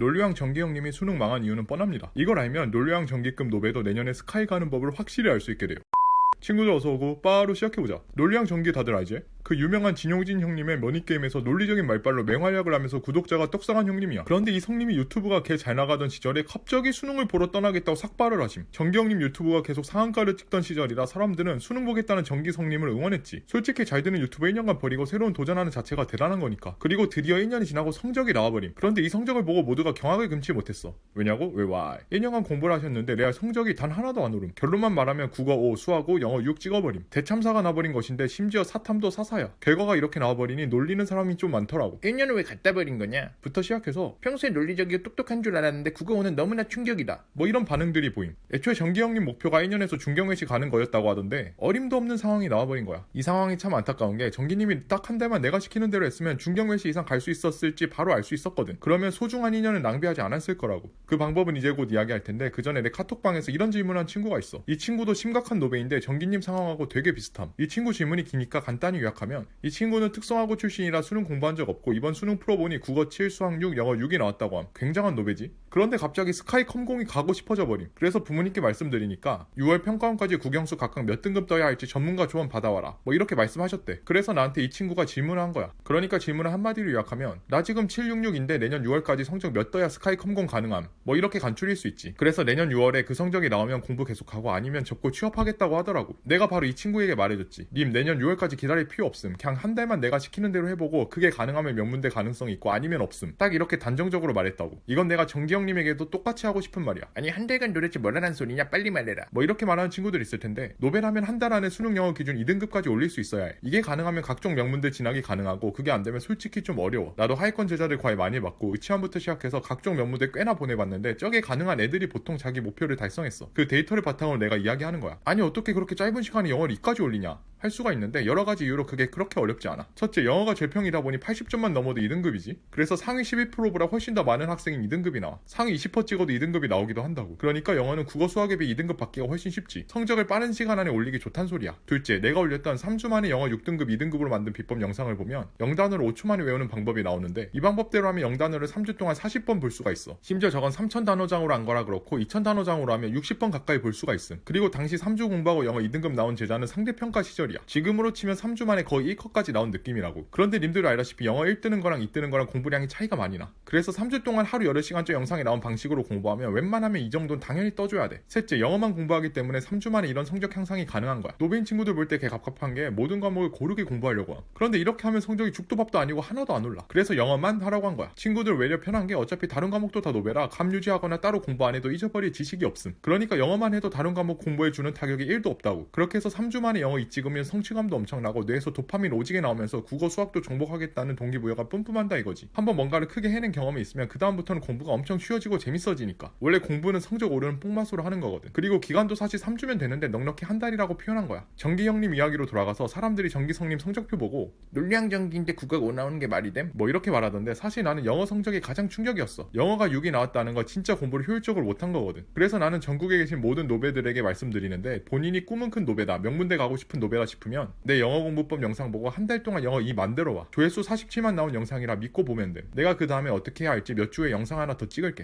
논리왕 정기형님이 수능 망한 이유는 뻔합니다. 이걸 알면 논리왕 정기급 노베도 내년에 스카이 가는 법을 확실히 알 수 있게 돼요. 친구들 어서 오고 바로 시작해보자. 논리왕 전기 다들 알지? 그 유명한 진용진 형님의 머니게임에서 논리적인 말빨로 맹활약을 하면서 구독자가 떡상한 형님이야. 그런데 이 성님이 유튜브가 개 잘 나가던 시절에 갑자기 수능을 보러 떠나겠다고 삭발을 하심. 정기 형님 유튜브가 계속 상한가를 찍던 시절이라 사람들은 수능 보겠다는 정기 성님을 응원했지. 솔직히 잘 되는 유튜브 1년간 버리고 새로운 도전하는 자체가 대단한 거니까. 그리고 드디어 1년이 지나고 성적이 나와버림. 그런데 이 성적을 보고 모두가 경악을 금치 못했어. 왜냐고? 왜 와? 1년간 공부를 하셨는데 레알 성적이 단 하나도 안 오름. 결론만 말하면 국어 5, 수학 5, 영어 6 찍어버림. 대참사가 나버린 것인데 심지어 사탐도 사사 야. 결과가 이렇게 나와버리니 놀리는 사람이 좀 많더라고. 1년을 왜 갖다 버린 거냐? 부터 시작해서 평소에 논리적이고 똑똑한 줄 알았는데 국어 오는 너무나 충격이다. 뭐 이런 반응들이 보임. 애초에 정기 형님 목표가 1년에서 중경외시 가는 거였다고 하던데 어림도 없는 상황이 나와버린 거야. 이 상황이 참 안타까운 게 정기님이 딱 한 달만 내가 시키는 대로 했으면 중경외시 이상 갈 수 있었을지 바로 알 수 있었거든. 그러면 소중한 2년을 낭비하지 않았을 거라고. 그 방법은 이제 곧 이야기할 텐데 그 전에 내 카톡방에서 이런 질문한 친구가 있어. 이 친구도 심각한 노베인데 정기님 상황하고 되게 비슷함. 이 친구 질문이 기니까 간단히 요약 하면 이 친구는 특성화고 출신이라 수능 공부한 적 없고 이번 수능 풀어보니 국어 7, 수학 6, 영어 6이 나왔다고 함. 굉장한 노베지. 그런데 갑자기 스카이 컴공이 가고 싶어져 버림. 그래서 부모님께 말씀드리니까 6월 평가원까지 국영수 각각 몇 등급 떠야 할지 전문가 조언 받아와라. 뭐 이렇게 말씀하셨대. 그래서 나한테 이 친구가 질문을 한 거야. 그러니까 질문을 한마디로 요약하면 나 지금 766인데 내년 6월까지 성적 몇 떠야 스카이 컴공 가능함. 뭐 이렇게 간추릴 수 있지. 그래서 내년 6월에 그 성적이 나오면 공부 계속하고 아니면 접고 취업하겠다고 하더라고. 내가 바로 이 친구에게 말해줬지. 님 내년 6월까지 기다릴 필요 없음. 그냥 한 달만 내가 시키는 대로 해보고 그게 가능하면 명문대 가능성이 있고 아니면 없음. 딱 이렇게 단정적으로 말했다고. 이건 내가 정기 형님에게도 똑같이 하고 싶은 말이야. 아니 한 달간 도대체 뭐라는 소리냐? 빨리 말해라. 뭐 이렇게 말하는 친구들 있을 텐데 노벨하면 한 달 안에 수능 영어 기준 2등급까지 올릴 수 있어야 해. 이게 가능하면 각종 명문대 진학이 가능하고 그게 안 되면 솔직히 좀 어려워. 나도 하위권 제자들 과외 많이 받고 의치원부터 시작해서 각종 명문대 꽤나 보내봤는데 저게 가능한 애들이 보통 자기 목표를 달성했어. 그 데이터를 바탕으로 내가 이야기하는 거야. 아니 어떻게 그렇게 짧은 시간에 영어를 이까지 올리냐? 할 수가 있는데 여러 가지 이유로 그게 그렇게 어렵지 않아. 첫째, 영어가 제평이다 보니 80점만 넘어도 2등급이지. 그래서 상위 12%보다 훨씬 더 많은 학생이 2등급이 나와. 상위 20% 찍어도 2등급이 나오기도 한다고. 그러니까 영어는 국어 수학에 비해 2등급 받기가 훨씬 쉽지. 성적을 빠른 시간 안에 올리기 좋단 소리야. 둘째, 내가 올렸던 3주 만에 영어 6등급 2등급으로 만든 비법 영상을 보면 영단어를 5초 만에 외우는 방법이 나오는데 이 방법대로 하면 영단어를 3주 동안 40번 볼 수가 있어. 심지어 저건 3000단어장으로 한 거라 그렇고 2000단어장으로 하면 60번 가까이 볼 수가 있음. 그리고 당시 3주 공부하고 영어 2등급 나온 제자는 상대평가 시절 이야. 지금으로 치면 3주 만에 거의 1컷까지 나온 느낌이라고. 그런데 님들 알다시피 영어 1 뜨는 거랑 2 뜨는 거랑 공부량이 차이가 많이 나. 그래서 3주 동안 하루 8시간째 영상에 나온 방식으로 공부하면 웬만하면 이 정도는 당연히 떠줘야 돼. 셋째, 영어만 공부하기 때문에 3주 만에 이런 성적 향상이 가능한 거야. 노베인 친구들 볼 때 개 갑갑한 게 모든 과목을 고르게 공부하려고 함. 그런데 이렇게 하면 성적이 죽도 밥도 아니고 하나도 안 올라. 그래서 영어만 하라고 한 거야. 친구들 외려 편한 게 어차피 다른 과목도 다 노베라 감 유지하거나 따로 공부 안 해도 잊어버릴 지식이 없음. 그러니까 영어만 해도 다른 과목 공부해 주는 타격이 1도 없다고. 그렇게 해서 3주 만에 영어 이 찍으면 성취감도 엄청나고 뇌에서 도파민 오지게 나오면서 국어 수학도 정복하겠다는 동기부여가 뿜뿜한다 이거지. 한번 뭔가를 크게 해낸 경험이 있으면 그 다음부터는 공부가 엄청 쉬워지고 재밌어지니까. 원래 공부는 성적 오르는 뽕맛으로 하는 거거든. 그리고 기간도 사실 3주면 되는데 넉넉히 한 달이라고 표현한 거야. 정기 형님 이야기로 돌아가서 사람들이 정기 성님 성적표 보고 논량전기인데 국어가 5 나오는 게 말이 됨? 뭐 이렇게 말하던데 사실 나는 영어 성적이 가장 충격이었어. 영어가 6이 나왔다는 거 진짜 공부를 효율적으로 못한 거거든. 그래서 나는 전국에 계신 모든 노베들에게 말씀드리는데 본인이 꿈은 큰 노베다, 명문대 가고 싶은 노베다 싶으면 내 영어 공부법 영상 보고 한 달 동안 영어 2 만들어 와. 조회수 47만 나온 영상이라 믿고 보면 돼. 내가 그 다음에 어떻게 해야 할지 몇 주에 영상 하나 더 찍을게.